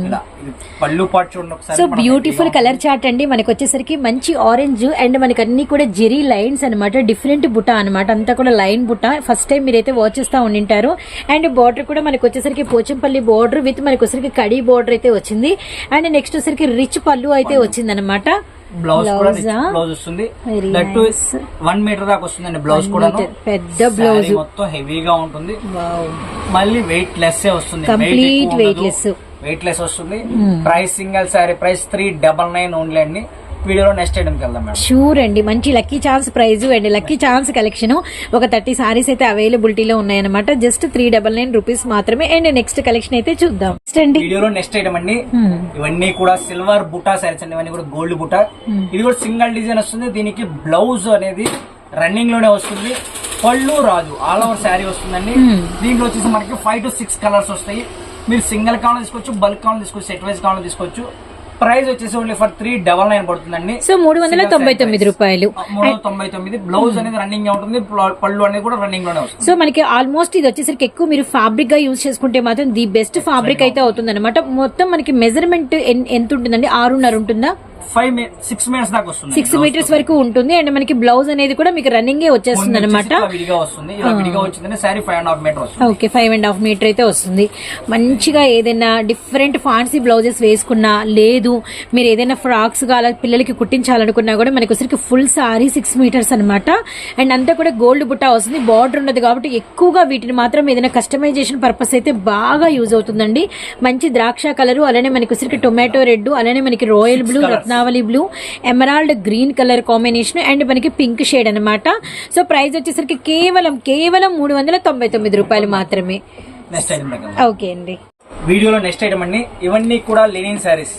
ఇలా ఇది పళ్ళు పాటు చూడండి ఒకసారి సో బ్యూటిఫుల్ కలర్ చార్ట్ అండి. మనకి వచ్చేసరికి మంచి ఆరెంజ్ అండ్ మనకి అన్ని కూడా జెరీ లైన్స్ అన్నమాట. డిఫరెంట్ బుట్ట అన్నమాట. అంతా కూడా లైన్ బుట్ట. ఫస్ట్ టైం మీరైతే వాచ్ చేస్తా ఉండింటారు. అండ్ బార్డర్ కూడా మనకి వచ్చేసరికి పోచంపల్లి బార్డర్ విత్ మనకి వచ్చేసరికి కడి బార్డర్ అయితే వచ్చింది. అండ్ నెక్స్ట్ వచ్చేసరికి రిచ్ పళ్ళు అయితే వచ్చింది అనమాట బ్లౌజ్ కూడా? బ్లౌజ్? వస్తుంది. వన్ మీటర్ దాకా వస్తుందండి బ్లౌజ్ కూడా పెద్ద బ్లౌజ్. మొత్తం హెవీగా ఉంటుంది. మళ్ళీ వెయిట్ లెస్ వస్తుంది. Complete weightless. వెయిట్ లెస్ వస్తుంది price single sari price three double nine only అండి. వీడియోలో నెక్స్ట్ ఐటమ్కి వెళ్దాం మేడం. షూర్ అండి. మంచి lucky chance prize and. Lucky chance collection ఒక థర్టీ సారీస్ అయితే అవైలబిలిటీలో ఉన్నాయన్నమాట. Just three double nine rupees మాత్రమే. అండ్ నెక్స్ట్ కలెక్షన్ అయితే చూద్దాం. నెక్స్ట్ అండి. వీడియోలో నెక్స్ట్ ఐటమ్ అండి. Hmm. ఇవన్నీ కూడా సిల్వర్ బుటా సారీస్ అండి. ఇవన్నీ కూడా గోల్డ్ బుటా ఇది కూడా సింగిల్ డిజైన్ వస్తుంది. దీనికి బ్లౌజ్ అనేది రన్నింగ్లోనే వస్తుంది. పళ్ళు రాదు. ఆల్ ఓవర్ శారీ వస్తుందండి. దీంట్లో వచ్చేసి మనకి ఫైవ్ టు సిక్స్ కలర్స్ వస్తాయి. మీరు సింగిల్ కావాలని తీసుకోవచ్చు బల్క్ కావాలని తీసుకోవచ్చు సెట్ వైజ్ కావాలని తీసుకోవచ్చు. ప్రైస్ వచ్చేసి only for three double nine పడుతుందండి. సో మూడు వందల తొంభై తొమ్మిది రూపాయలు. మూడు వందల తొంభై తొమ్మిది. బ్లౌజ్ అనేది రన్నింగ్ ఉంటుంది పళ్ళు అనేది కూడా రన్నింగ్లోనే వస్తుంది. సో మనకి ఆల్మోస్ట్ ఇది వచ్చేసరికి ఎక్కువ మీరు ఫ్యాబ్రిక్గా యూజ్ చేసుకుంటే మాత్రం ది బెస్ట్ ఫ్యాబ్రిక్ అయితే అవుతుంది అనమాట మొత్తం మనకి మెజర్మెంట్ ఎంత ఉంటుందండి? ఆరున్నర ఉంటుందా? ఫైవ్ సిక్స్ మినిట్స్ దాకా వస్తుంది. సిక్స్ మీటర్స్ వరకు ఉంటుంది. అండ్ మనకి బ్లౌజ్ అనేది కూడా మీకు రన్నింగ్ వచ్చేస్తుంది అనమాట విడిగా వస్తుంది. ఇలా విడిగా వచ్చిందంటే sari five and half metre వస్తుంది. Okay five and half metre అయితే వస్తుంది. మంచిగా ఏదైనా డిఫరెంట్ ఫాన్సీ బ్లౌజెస్ వేసుకున్నా లేదు మీరు ఏదైనా ఫ్రాక్స్ అలా పిల్లలకి కుట్టించాలనుకున్నా కూడా మనకి వచ్చరికి ఫుల్ సారీ సిక్స్ మీటర్స్ అనమాట అండ్ అంతా కూడా గోల్డ్ బుట్ట వస్తుంది. బార్డర్ ఉన్నది కాబట్టి ఎక్కువగా వీటిని మాత్రం ఏదైనా కస్టమైజేషన్ పర్పస్ అయితే బాగా యూజ్ అవుతుందండి. మంచి ద్రాక్ష కలర్ అలానే మనకి వచ్చరికి టొమాటో రెడ్ అలానే మనకి రాయల్ బ్లూ రత్నావళి blue emerald green colour combination and మనకి పింక్ షేడ్ అన్నమాట. సో ప్రైస్ వచ్చేసరికి కేవలం కేవలం మూడు వందల తొంభై తొమ్మిది రూపాయలు మాత్రమే. ఓకే అండి. వీడియోలో నెక్స్ట్ ఐటమ్ అండి. ఇవన్నీ కూడా లినిన్ శారీస్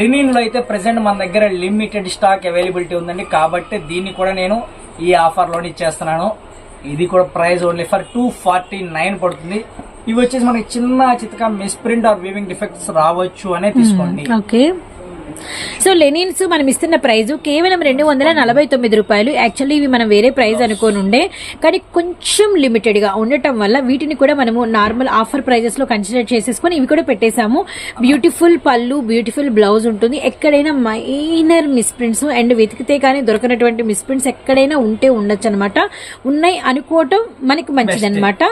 లినిన్లో అయితే ప్రెసెంట్ మన దగ్గర లిమిటెడ్ స్టాక్ అవైలబిలిటీ ఉందండి. కాబట్టి దీన్ని కూడా నేను ఈ ఆఫర్లోనే ఇచ్చేస్తున్నాను. ఇది కూడా price only for two forty nine పడుతుంది. ఇవి వచ్చేసి మనకి చిన్న చితక మిస్ప్రింట్ ఆర్ వీవింగ్ డిఫెక్ట్స్ రావచ్చు అనే తీసుకోండి. ఓకే. సో లెనిన్స్ మనం ఇస్తున్న ప్రైస్ కేవలం రెండు వందల నలభై తొమ్మిది రూపాయలు. యాక్చువల్లీ ఇవి మనం వేరే ప్రైస్ అనుకోని ఉండే కానీ కొంచెం లిమిటెడ్గా ఉండటం వల్ల వీటిని కూడా మనము నార్మల్ ఆఫర్ ప్రైజెస్లో కన్సిడర్ చేసేసుకొని ఇవి కూడా పెట్టేశాము. బ్యూటిఫుల్ పళ్ళు బ్యూటిఫుల్ బ్లౌజ్ ఉంటుంది. ఎక్కడైనా మైనర్ మిస్ప్రింట్స్ అండ్ వెతికితే కానీ దొరకనటువంటి మిస్ప్రింట్స్ ఎక్కడైనా ఉంటే ఉండొచ్చు అనమాట ఉన్నాయి అనుకోవటం మనకి మంచిది అనమాట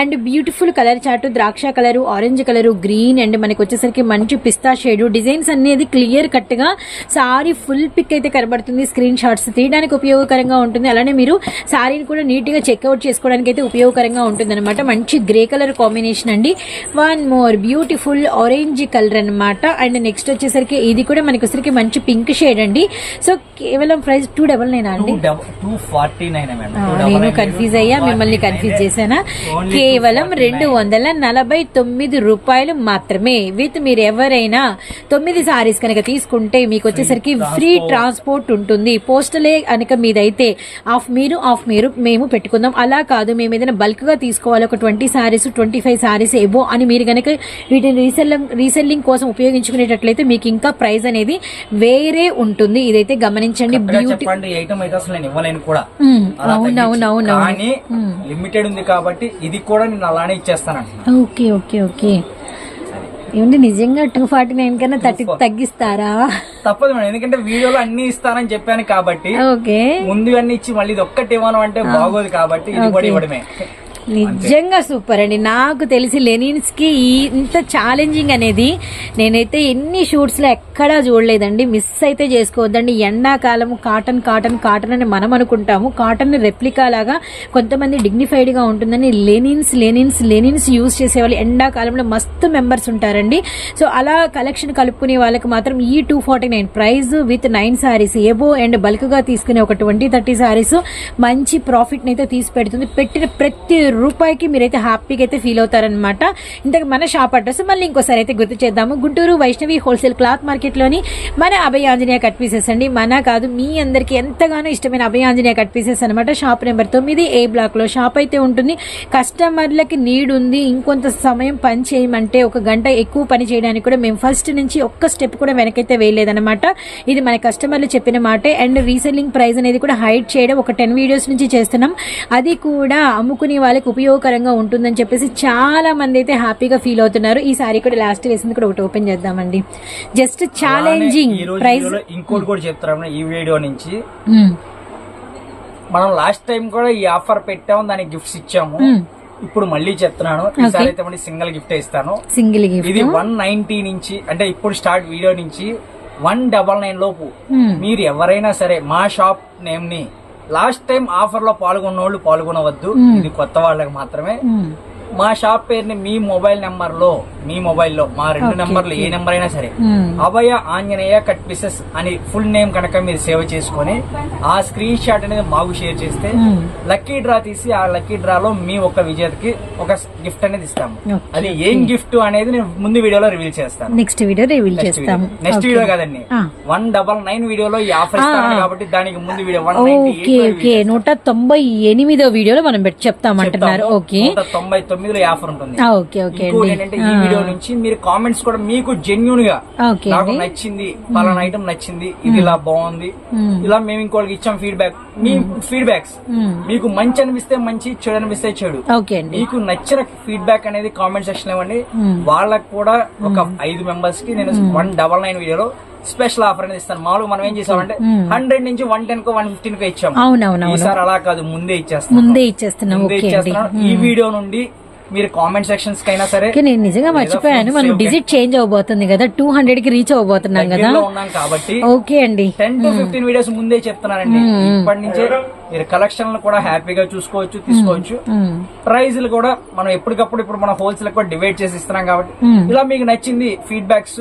అండ్ బ్యూటిఫుల్ కలర్ చార్ట్ ద్రాక్ష colour orange colour green and మనకి వచ్చేసరికి మంచి పిస్తా షేడ్ డిజైన్స్ అనేది క్లియర్ కట్గా సారీ ఫుల్ పిక్ అయితే కనబడుతుంది స్క్రీన్ షాట్స్ తీయడానికి ఉపయోగకరంగా ఉంటుంది. అలానే మీరు సారీని కూడా నీట్గా చెక్అవుట్ చేసుకోవడానికి అయితే ఉపయోగకరంగా ఉంటుంది అనమాట మంచి గ్రే కలర్ కాంబినేషన్ అండి. One more beautiful orange colour అన్నమాట. అండ్ నెక్స్ట్ వచ్చేసరికి ఇది కూడా మనకి వచ్చేసరికి మంచి పింక్ షేడ్ అండి. సో కేవలం ప్రైస్ టూ డబల్ నైన్ అండి? నేను కన్ఫ్యూజ్ అయ్యా మిమ్మల్ని కన్ఫ్యూజ్ చేశానా? కేవలం రెండు వందల నలభై తొమ్మిది రూపాయలు మాత్రమే. విత్ మీరు ఎవరైనా తొమ్మిది సారీస్ కనుక తీసుకు తీసుకుంటే మీకు వచ్చేసరికి ఫ్రీ ట్రాన్స్పోర్ట్ ఉంటుంది. పోస్టలే కనుక మీదైతే ఆఫ్ మీరు ఆఫ్ మీరు మేము పెట్టుకుందాం. అలా కాదు మేము ఏదైనా బల్క్గా తీసుకోవాలి. ఒక twenty saris twenty five saris ఏవో అని మీరు గనక వీటిని రీసెల్లింగ్ రీసెల్లింగ్ కోసం ఉపయోగించుకునేటట్లయితే మీకు ఇంకా ప్రైస్ అనేది వేరే ఉంటుంది. ఇదైతే గమనించండి. బ్యూటీ అవునవునవును లిమిటెడ్ ఉంది కాబట్టి ఇది కూడా నేను అలానే ఇచ్చేస్తానంటున్నా. Okay okay okay. ఏమండి నిజంగా టూ ఫార్టీ నైన్ కన్నా థర్టీ తగ్గిస్తారా? తప్పదు మేడం ఎందుకంటే వీడియోలో అన్ని ఇస్తానని చెప్పాను కాబట్టి ఓకే. ముందు అన్ని ఇచ్చి మళ్ళీ ఇది ఒక్కటి ఇవ్వను అంటే బాగోదు కాబట్టి ఇది కూడా ఇవ్వడమే. నిజంగా సూపర్ అండి. నాకు తెలిసి లెనిన్స్కి ఇంత ఛాలెంజింగ్ అనేది నేనైతే ఎన్ని షూట్స్లో ఎక్కడా చూడలేదండి. మిస్ అయితే చేసుకోవద్దండి. ఎండాకాలం కాటన్ కాటన్ కాటన్ అని మనం అనుకుంటాము. కాటన్ రెప్లికా లాగా కొంతమంది డిగ్నిఫైడ్గా ఉంటుందని లెనిన్స్ లెనిన్స్ లెనిన్స్ యూజ్ చేసేవాళ్ళు. ఎండాకాలంలో మస్తు మెంబర్స్ ఉంటారండి. సో అలా కలెక్షన్ కలుపుకునే వాళ్ళకి మాత్రం ఈ two forty nine price with nine saris above and బల్క్గా తీసుకునే ఒక ట్వంటీ థర్టీ శారీస్ మంచి ప్రాఫిట్ని అయితే తీసి పెడుతుంది. పెట్టిన ప్రతి రూపాయికి మీరైతే హ్యాపీగా అయితే ఫీల్ అవుతారనమాట ఇంతకు మన షాప్ అడ్రస్ మళ్ళీ ఇంకోసారి అయితే గుర్తు చేద్దాము. గుంటూరు వైష్ణవి హోల్సేల్ క్లాత్ మార్కెట్లోని మన అభయ ఆంజనేయ కట్ పీసెస్ అండి. మన కాదు మీ అందరికీ ఎంతగానో ఇష్టమైన అభయ ఆంజనేయ కట్ పీసెస్ అనమాట షాప్ నెంబర్ తొమ్మిది ఏ బ్లాక్లో షాప్ అయితే ఉంటుంది. కస్టమర్లకి నీడ్ ఉంది ఇంకొంత సమయం పని చేయమంటే ఒక గంట ఎక్కువ పని చేయడానికి కూడా మేము ఫస్ట్ నుంచి ఒక్క స్టెప్ కూడా వెనకైతే వేయలేదన్నమాట. ఇది మన కస్టమర్లు చెప్పిన మాటే. అండ్ రీసెల్లింగ్ ప్రైస్ అనేది కూడా హైడ్ చేయడం ఒక టెన్ వీడియోస్ నుంచి చేస్తున్నాం. అది కూడా అమ్ముకునే వాళ్ళకి ఉపయోగకరంగా ఉంటుందని చెప్పేసి చాలా మంది అయితే హ్యాపీగా ఫీల్ అవుతున్నారు. ఈ సారీ కూడా లాస్ట్ వేసింది కూడా ఒకటి ఓపెన్ చేద్దామండి. జస్ట్ ఛాలెంజింగ్ ప్రైస్ ఇంకోటి కూడా చెప్తారు ఈ వీడియో నుంచి. మనం లాస్ట్ టైం కూడా ఈ ఆఫర్ పెట్టాము దానికి గిఫ్ట్స్ ఇచ్చాము. ఇప్పుడు మళ్ళీ చెప్తున్నాను. ఈసారి అయితే మళ్ళీ సింగిల్ గిఫ్ట్ ఇస్తాను. సింగిల్ గిఫ్ట్ ఇది వన్ నైన్టీ నుంచి అంటే ఇప్పుడు స్టార్ట్ వీడియో నుంచి వన్ డబల్ నైన్ లోపు. మీరు ఎవరైనా సరే మా షాప్ నేమ్ని లాస్ట్ టైం ఆఫర్లో పాల్గొన్న వాళ్ళు పాల్గొనవద్దు ఇది కొత్త వాళ్ళకి మాత్రమే. మా షాప్ పేరుని మీ మొబైల్ నెంబర్లో మీ మొబైల్లో మా రెండు నెంబర్లు ఏ నెంబర్ అయినా సరే అభయ ఆంజనేయ కట్ పీసెస్ అని ఫుల్ నేమ్ కనుక మీరు సేవ్ చేసుకొని ఆ స్క్రీన్ షాట్ అనేది మాకు షేర్ చేస్తే లక్కీ డ్రా తీసి ఆ లక్కీ డ్రాలో మీ ఒక విజేతకి ఒక గిఫ్ట్ అనేది ఇస్తాము. అది ఏం గిఫ్ట్ అనేది నేను ముందు వీడియోలో రివీల్ చేస్తాను. నెక్స్ట్ వీడియో రివీల్ చేస్తాము. నెక్స్ట్ వీడియో కదండి. వన్ డబల్ నైన్ వీడియోలో ఈ ఆఫర్ కాబట్టి దానికి ముందు వీడియో వన్ ఓకే ఓకే. నూట తొంభై ఎనిమిదో వీడియోలో మనం చెప్తామంటున్నారు. ఓకే. తొంభై తొమ్మిదిలో ఈ ఆఫర్ ఉంటుంది. ఇంకోటి ఏంటంటే ఈ వీడియో నుంచి మీరు కామెంట్స్ కూడా మీకు జెన్యున్గా నాకు నచ్చింది పలానా ఐటమ్ నచ్చింది ఇది ఇలా బాగుంది. ఇలా మేము ఇంకోటికి ఇచ్చాం ఫీడ్బ్యాక్ మీ ఫీడ్బ్యాక్స్. మీకు మంచి అనిపిస్తే మంచి చెడు అనిపిస్తే చెడు. మీకు నచ్చిన ఫీడ్బ్యాక్ అనేది కామెంట్ సెక్షన్ ఇవ్వండి. వాళ్ళకి కూడా ఒక ఐదు మెంబర్స్కి నేను వన్ డబల్ నైన్ వీడియోలో స్పెషల్ ఆఫర్ అనేది ఇస్తాను. మామూలుగా మనం ఏం చేసామంటే హండ్రెడ్ నుంచి వన్ టెన్ కో వన్ ఫిఫ్టీన్ కో ఇచ్చాము ఈసారి అలా కాదు ముందే ఇచ్చేస్తాను ముందే ఇచ్చేస్తున్నాం. ముందే ఈ వీడియో నుండి మీరు కామెంట్ సెక్షన్స్ కైనా సరే నేను నిజంగా మర్చిపోయాను. మనం డిజిట్ చేంజ్ అవబోతుంది కదా టూ హండ్రెడ్కి రీచ్ అవబోతున్నాం కదా. ఉన్నాం కాబట్టి ఓకే అండి. టెన్ టు ఫిఫ్టీన్ వీడియోస్ ముందే చెప్తున్నానండి. ఇప్పటి నుంచే మీరు కలెక్షన్లు కూడా హ్యాపీగా చూసుకోవచ్చు తీసుకోవచ్చు. మ్మ్. ప్రైజ్లు కూడా మనం ఎప్పటికప్పుడు ఇప్పుడు మన హోల్సేల్ కూడా డివైడ్ చేసి ఇస్తున్నాం కాబట్టి ఇలా మీకు నచ్చింది ఫీడ్బ్యాక్స్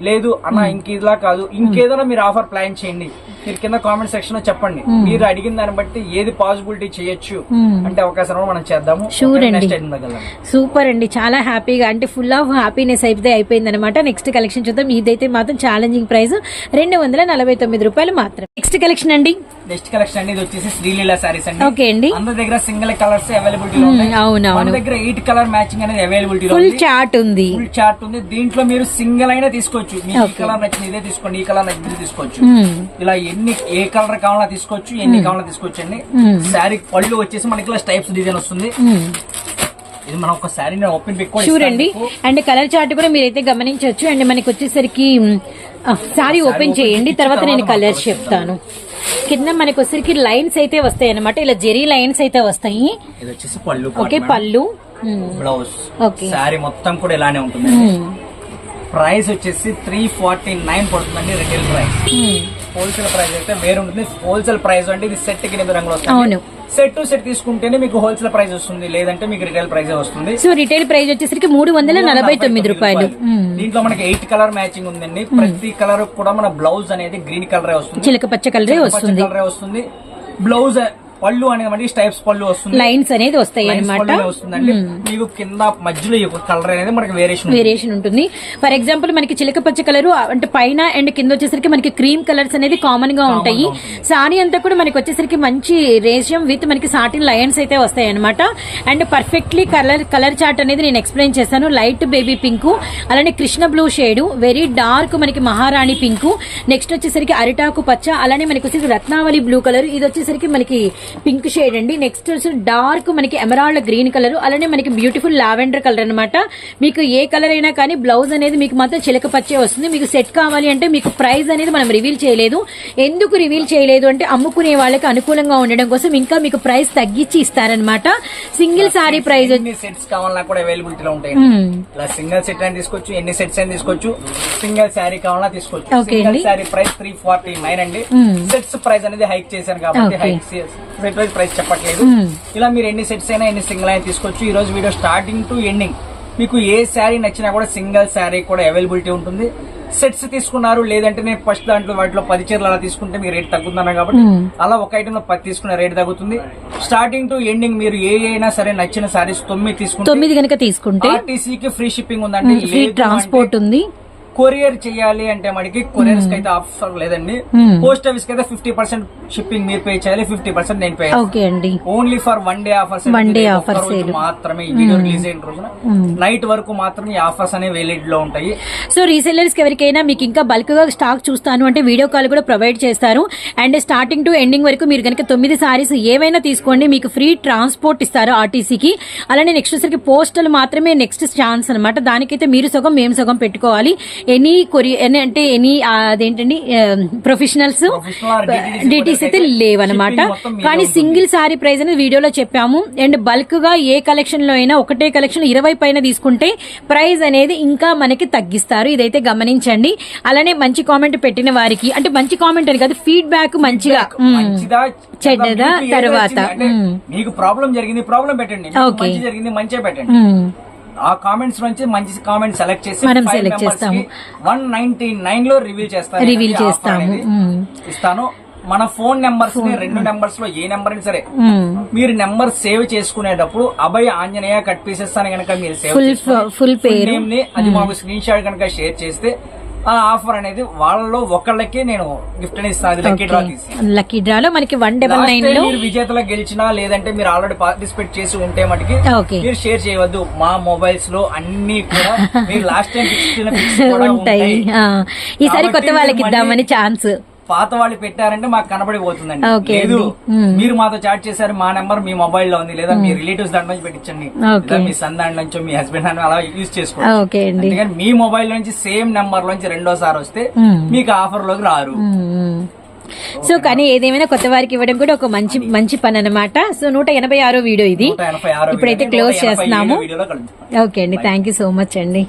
లేదు అన్న ఇంక ఇలా కాదు. ఇంకేదైనా మీరు ఆఫర్ ప్లాన్ చేయండి. మీరు కింద కామెంట్ సెక్షన్లో చెప్పండి మీరు అడిగిన దాన్ని బట్టి ఏది పాసిబిలిటీ చేయొచ్చు. అంటే అవకాశం మనం చేద్దాము. Sure అండి. సూపర్ అండి. చాలా హ్యాపీగా అంటే ఫుల్ ఆఫ్ హ్యాపీనెస్ అయితే అయిపోయింది అనమాట నెక్స్ట్ కలెక్షన్ చూద్దాం. ఇదైతే మాత్రం ఛాలెంజింగ్ ప్రైస్ రెండు వందల నలభై తొమ్మిది రూపాయలు మాత్రం నెక్స్ట్ కలెక్షన్ అండి. నెక్స్ట్ కలెక్షన్ అండి. ఇది వచ్చేసి శ్రీలీల సారీస్ అండి. ఓకే అండి. అందరి దగ్గర సింగిల్ కలర్స్ అవైలబిలిటీ అవునవును. మన దగ్గర ఎయిట్ కలర్ మ్యాచింగ్ అనేది అవైలబిలిటీ ఫుల్ చాట్ ఉంది. ఫుల్ చార్ట్ ఉంది. దీంట్లో మీరు సింగిల్ అయినా తీసుకోవచ్చు. మీకు ఈ కలర్ నచ్చింది ఇదే తీసుకోండి ఈ కలర్ నచ్చింది తీసుకోవచ్చు. ఇలా ఎన్ని ఏ కలర్ కావాలన్నా తీసుకోవచ్చు ఎన్ని కావాలన్నా తీసుకోవచ్చు అండి. శారీ పళ్ళు వచ్చేసి మనకి ఇలా టైప్స్ డిజైన్ వస్తుంది. ఇది మనం ఒక శారీ ఓపెన్ ఇస్తాను అండి. కలర్ చార్ట్ కూడా మీరైతే గమనించవచ్చు. అండ్ మనకి వచ్చేసరికి సారీ ఓపెన్ చేయండి తర్వాత నేను కలర్స్ చెప్తాను. కింద మనకి వచ్చేసరికి లైన్స్ అయితే వస్తాయి అనమాట ఇలా జెరీ లైన్స్ అయితే వస్తాయి. ఓకే పళ్ళు. Blouse okay. శారీ మొత్తం కూడా ఇలానే ఉంటుంది. ప్రైస్ వచ్చేసి త్రీ ఫార్టీ నైన్ పడుతుందండి రిటైల్ ప్రైస్. హోల్సేల్ ప్రైస్ అయితే వేరే ఉంటుంది హోల్సేల్ ప్రైస్ అంటే ఇది సెట్కి ఎనిమిది రంగులు. వస్తాయి సెట్ టు సెట్ తీసుకుంటేనే మీకు హోల్సేల్ ప్రైస్ వస్తుంది. లేదంటే మీకు రిటైల్ ప్రైస్ వస్తుంది. సో రిటైల్ ప్రైస్ వచ్చేసరికి మూడు వందల నలభై తొమ్మిది రూపాయలు. మ్మ్. దీంట్లో మనకి ఎయిట్ కలర్ మ్యాచింగ్ ఉందండి. ప్రతి కలర్ కూడా మన బ్లౌజ్ అనేది గ్రీన్ కలర్ వస్తుంది. చిలక పచ్చ కలరే వస్తుంది. కలర్ వస్తుంది. బ్లౌజ్ పళ్ళు అనేది స్టైప్స్ పళ్ళు వస్తుంది లైన్స్ అనేది వస్తాయి అనమాట వస్తుందండి. మీకు కింద మధ్యలో కలర్ అనేది మనకి వేరియేషన్ వేరియేషన్ ఉంటుంది. ఫర్ ఎగ్జాంపుల్ మనకి చిలక పచ్చ కలర్ అంటే పైన అండ్ కింద వచ్చేసరికి మనకి క్రీమ్ కలర్స్ అనేది కామన్గా ఉంటాయి. సారీ అంతా కూడా మనకి వచ్చేసరికి మంచి రేషియం విత్ మనకి సాటిన్ లయన్స్ అయితే వస్తాయి అనమాట and perfectly colour colour chart అనేది నేను ఎక్స్ప్లెయిన్ చేశాను. లైట్ బేబీ పింక్ అలానే Krishna blue shade very dark మనకి మహారాణి పింక్ నెక్స్ట్ వచ్చేసరికి అరిటాకు పచ్చ అలానే మనకి వచ్చేసి రత్నావళి బ్లూ కలర్ ఇది వచ్చేసరికి మనకి పింక్ షేడ్ అండి నెక్స్ట్ వచ్చి డార్క్ మనకి ఎమరాల్డ్ గ్రీన్ కలర్ అలానే మనకి బ్యూటిఫుల్ లావెండర్ కలర్ అన్నమాట మీకు ఏ కలర్ అయినా కానీ బ్లౌజ్ అనేది మీకు మాత్రం చిలక పచ్చే వస్తుంది మీకు సెట్ కావాలి అంటే మీకు ప్రైస్ అనేది మనం రివీల్ చేయలేదు ఎందుకు రివీల్ చేయలేదు అంటే అమ్ముకునే వాళ్ళకి అనుకూలంగా ఉండడం కోసం ఇంకా మీకు ప్రైస్ తగ్గించి ఇస్తారనమాట సింగిల్ సారీ ప్రైస్ సెట్స్ కావాలన్నా కూడా అవైలబిలిటీలో ఉంటాయి Hmm. ఇలా సింగిల్ సెట్ అయినా తీసుకోవచ్చు ఎన్ని సెట్స్ అయినా తీసుకోవచ్చు సింగిల్ శారీ కావాలన్నా తీసుకోవచ్చు single. Sari price three forty nine అండి. సెట్స్ ప్రైస్ అనేది హైక్ చేశాను కాబట్టి. హైక్ సెట్ వైజ్ ప్రైస్ చెప్పట్లేదు. Hmm. ఇలా మీరు ఎన్ని సెట్స్ అయినా ఎన్ని సింగిల్ అయినా తీసుకోవచ్చు. ఈ రోజు వీడియో స్టార్టింగ్ టు ఎండింగ్ మీకు ఏ శారీ నచ్చినా కూడా సింగిల్ శారీ కూడా అవైలబిలిటీ ఉంటుంది. సెట్స్ తీసుకున్నారు లేదంటే నేను ఫస్ట్ దాంట్లో వాటిలో పది చీరలు అలా తీసుకుంటే మీకు రేట్ తగ్గుతున్నారు కాబట్టి Hmm. అలా ఒక ఐటమ్లో పది తీసుకున్న రేట్ తగ్గుతుంది. స్టార్టింగ్ టు ఎండింగ్ మీరు ఏ అయినా సరే నచ్చిన సారీస్ తొమ్మిది తీసుకుంటే తొమ్మిది కనుక తీసుకుంటే ఆర్టీసీకి ఫ్రీ షిప్పింగ్ ఉందండి. ఫ్రీ ట్రాన్స్పోర్ట్ ఉంది. కొరియర్ చేయాలి అంటే మనకి కొరియర్స్కి అయితే ఆఫర్ లేదండి. Hmm. పోస్ట్ ఆఫీస్కి అయితే ఫిఫ్టీ పర్సెంట్ షిప్పింగ్ మీరు పే చేయాలి ఫిఫ్టీ పర్సెంట్ నేను పే ఓకే అండి. Only for one day offers offer sale. మాత్రమే వీడియో రిలీజ్ అయిన రోజున నైట్ వరకు మాత్రమే ఈ ఆఫర్స్ అనేవి వేలిడ్లో ఉంటాయి. సో రీసెల్లర్స్కి ఎవరికైనా మీకు ఇంకా బల్క్గా స్టాక్ చూస్తాను అంటే వీడియో కాల్ కూడా ప్రొవైడ్ చేస్తారు. అండ్ స్టార్టింగ్ టు ఎండింగ్ వరకు మీరు కనుక తొమ్మిది సారీస్ ఏవైనా తీసుకోండి మీకు ఫ్రీ ట్రాన్స్పోర్ట్ ఇస్తారు ఆర్టీసీకి అలానే నెక్స్ట్ వచ్చరికి పోస్టల్ మాత్రమే నెక్స్ట్ ఛాన్స్ అనమాట దానికైతే మీరు సగం మేము సగం పెట్టుకోవాలి. ఎనీ కొరి ఎనీ అంటే ఎనీ అదేంటండి ప్రొఫెషనల్స్ డిటీసీ అయితే మీదే కానీ. సింగిల్ సారీ ప్రైస్ అనేది వీడియోలో చెప్పాము అండ్ బల్క్గా ఏ కలెక్షన్లో అయినా ఒకటే కలెక్షన్ ఇరవై పైన తీసుకుంటే ప్రైస్ అనేది ఇంకా మనకి తగ్గిస్తారు ఇదైతే గమనించండి అలానే మంచి కామెంట్ పెట్టిన వారికి అంటే మంచి కామెంట్ అని కాదు ఫీడ్బ్యాక్ మంచిగా చెడ్డదా తర్వాత. మీకు ప్రాబ్లం జరిగింది ప్రాబ్లం పెట్టండి. మంచి జరిగింది మంచిగా పెట్టండి. ఆ కామెంట్స్ నుంచి మంచి కామెంట్ సెలెక్ట్ చేసి మనం select చేస్తాము. వన్ నైన్టీ నైన్లో రివీల్ చేస్తాను offer చేస్తాము. ఇస్తాను మన ఫోన్ నెంబర్స్ని రెండు నెంబర్స్లో ఏ నెంబర్ అయినా సరే. మీరు నెంబర్ సేవ్ చేసుకునేటప్పుడు అభయ్ ఆంజనేయ కట్ పీసెస్ అని కనుక మీరు సేవ్ చేసుకుని, full పేరు. ని అది మాకు స్క్రీన్ షాట్ కనుక షేర్ చేస్తే ఆఫర్ అనేది వాళ్ళలో ఒకళ్ళకి నేను గిఫ్ట్ అనేది ఇస్తాను లక్కీ డ్రా తీసి. లక్కీ డ్రాలో మనకి వన్ డబల్ నైన్లో మీరు విజేతలో గెలిచినా లేదంటే మీరు ఆల్రెడీ పార్టిసిపేట్ చేసి ఉంటే మటుకి ఓకే మీరు షేర్ చేయవద్దు. మా మొబైల్స్లో అన్ని కూడా మీరు లాస్ట్ టైం ఉంటాయి. ఈసారి కొత్త వాళ్ళకి ఇద్దామని ఛాన్స్ పాత వాళ్ళు పెట్టారంటే మాకు కనబడిపోతుందండి. లేదు. మీరు మాతో చాట్ చేశారు మా నెంబర్ మీ మొబైల్లో ఉంది లేదా మీ రిలేటివ్స్ దాంట్లో నుంచి పెట్టించండి. లేదా మీ సన్ దాంట్లో నుంచో మీ హస్బెండ్ దాంట్లో అలా యూజ్ అందుకని మీ మొబైల్ నుంచి సేమ్ నెంబర్ నుంచి రెండోసారి వస్తే. మీకు ఆఫర్లోకి రారు. సో కానీ ఏదేమైనా కొత్త వారికి ఇవ్వడం కూడా ఒక మంచి మంచి పని అనమాట సో నూట ఎనభై ఆరో వీడియో ఇది. ఇప్పుడైతే క్లోజ్ చేస్తున్నాము. ఓకే అండి. థ్యాంక్ యూ సో మచ్ అండి.